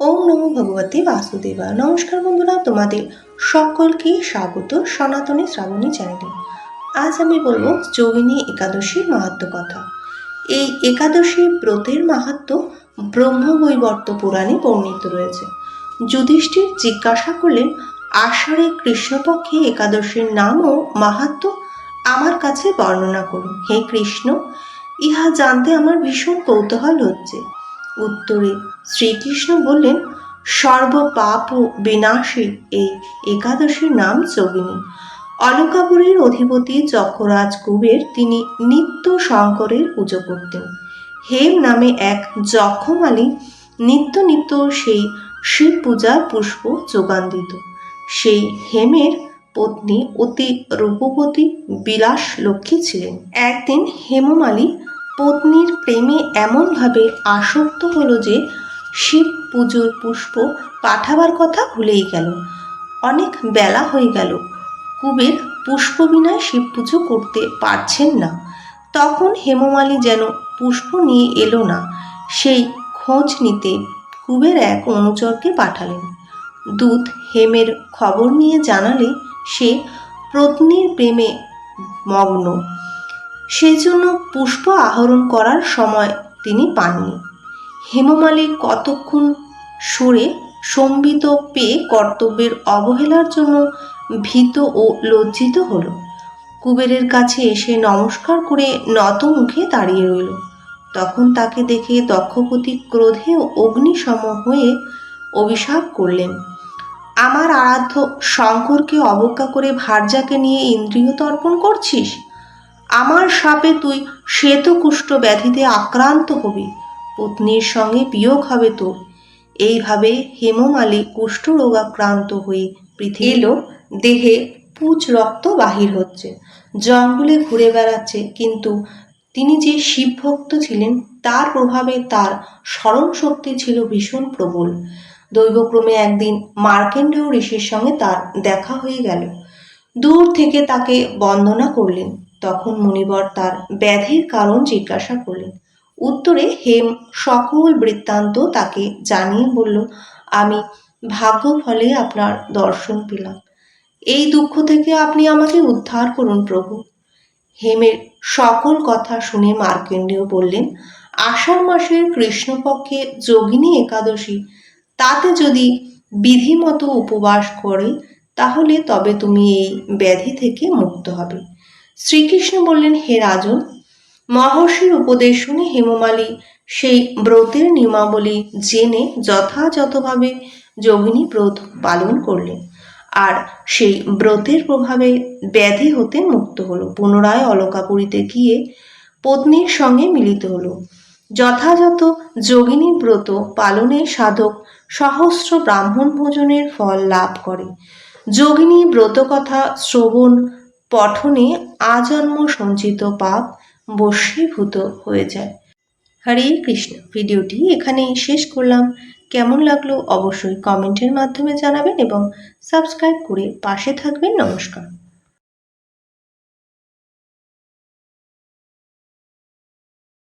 ওম নমো ভগবতী বাসুদেবা নমস্কার বন্ধুরা, তোমাদের সকলকে স্বাগত সনাতনী শ্রাবণী চ্যানেলে। আজ আমি বলব যোগিনী একাদশীর মাহাত্ম কথা। এই একাদশী ব্রতের মাহাত্ম ব্রহ্মবৈবর্ত পুরাণে বর্ণিত রয়েছে। যুধিষ্ঠির জিজ্ঞাসা করলেন, আষাঢ়ে কৃষ্ণপক্ষে একাদশীর নাম ও মাহাত্ম আমার কাছে বর্ণনা করুন। হে কৃষ্ণ, ইহা জানতে আমার ভীষণ কৌতূহল হচ্ছে। উত্তরে শ্রীকৃষ্ণ বললেন সর্বপাপ বিনাশী এই একাদশীর নাম যোগিনী। অলকাপুরীর অধিপতি যক্ষরাজ কুবের তিনি নিত্য শঙ্করের পুজো করতেন। হেম নামে এক যক্ষমালী নিত্য নিত্য সেই শিব পূজার পুষ্প যোগান দিত। সেই হেমের পত্নী অতি রূপবতী বিলাস লক্ষ্মী ছিলেন। একদিন হেমমালী পত্নীর প্রেমে এমনভাবে আসক্ত হলো যে শিব পুজোর পুষ্প পাঠাবার কথা ভুলেই গেল। অনেক বেলা হয়ে গেল। কুবের পুষ্প বিনা শিব পুজো করতে পারছেন না। তখন হেমমালী যেন পুষ্প নিয়ে এলো না। সেই খোঁজ নিতে কুবের এক অনুচরকে পাঠালেন। দূত হেমের খবর নিয়ে জানালে সে পত্নীর প্রেমে মগ্ন। সেই জন্য পুষ্প আহরণ করার সময় তিনি পাননি। হেমমালী কতক্ষণ সরে সম্বিত পেয়ে কর্তব্যের অবহেলার জন্য ভীত ও লজ্জিত হলো। কুবেরের কাছে এসে নমস্কার করে নত মুখে দাঁড়িয়ে রইল। তখন তাকে দেখে দক্ষপতি ক্রোধে অগ্নিসম হয়ে অভিশাপ করলেন। আমার আরাধ্য শঙ্করকে অবজ্ঞা করে ভার্যাকে নিয়ে ইন্দ্রিয় তর্পণ করছিস? আমার সাপে তুই শ্বেতকুষ্ঠ ব্যাধিতে আক্রান্ত হবি পত্নীর সঙ্গে বিয়োগ হবে তোর। এইভাবে হেমমালী কুষ্ঠরোগাক্রান্ত হয়ে পৃথিবী এলো। দেহে পুজ রক্ত বাহির হচ্ছে। জঙ্গলে ঘুরে বেড়াচ্ছে কিন্তু তিনি যে শিবভক্ত ছিলেন তার প্রভাবে তার স্মরণ শক্তি ছিল ভীষণ প্রবল। দৈবক্রমে একদিন মার্কেন্ডেয় ঋষির সঙ্গে তার দেখা হয়ে গেল। দূর থেকে তাকে বন্দনা করলেন। তখন মুনিবর তার ব্যাধির কারণ জিজ্ঞাসা করলেন। উত্তরে হেম সকল বৃত্তান্ত তাকে জানিয়ে বলল, আমি ভাগ্য ফলে আপনার দর্শন পেলাম। এই দুঃখ থেকে আপনি আমাকে উদ্ধার করুন প্রভু। হেমের সকল কথা শুনে মার্কেন্ডেয় বললেন, আষাঢ় মাসের কৃষ্ণপক্ষে যোগিনী একাদশী, তাতে যদি বিধিমতো উপবাস করে, তাহলে তবে তুমি এই ব্যাধি থেকে মুক্ত হবে। শ্রীকৃষ্ণ বললেন, হে রাজন, মহর্ষির উপদেশ শুনে হেমমালী সেই ব্রতের নিয়মাবলী জেনে যথাযথভাবে যোগিনী ব্রত পালন করলেন আর সেই ব্রতের প্রভাবে ব্যাধি হতে মুক্ত হলো। পুনরায় অলকাপুরীতে গিয়ে পত্নীর সঙ্গে মিলিত হলো। যথাযথ যোগিনী ব্রত পালনে সাধক সহস্র ব্রাহ্মণ ভোজনের ফল লাভ করে। যোগিনী ব্রতকথা শ্রবণ পঠনে আজন্ম সঞ্চিত পাপ বশীভূত হয়ে যায়। হরে কৃষ্ণ। ভিডিওটি এখানেই শেষ করলাম। কেমন লাগল অবশ্যই কমেন্টের মাধ্যমে জানাবেন এবং সাবস্ক্রাইব করে পাশে থাকবেন। নমস্কার।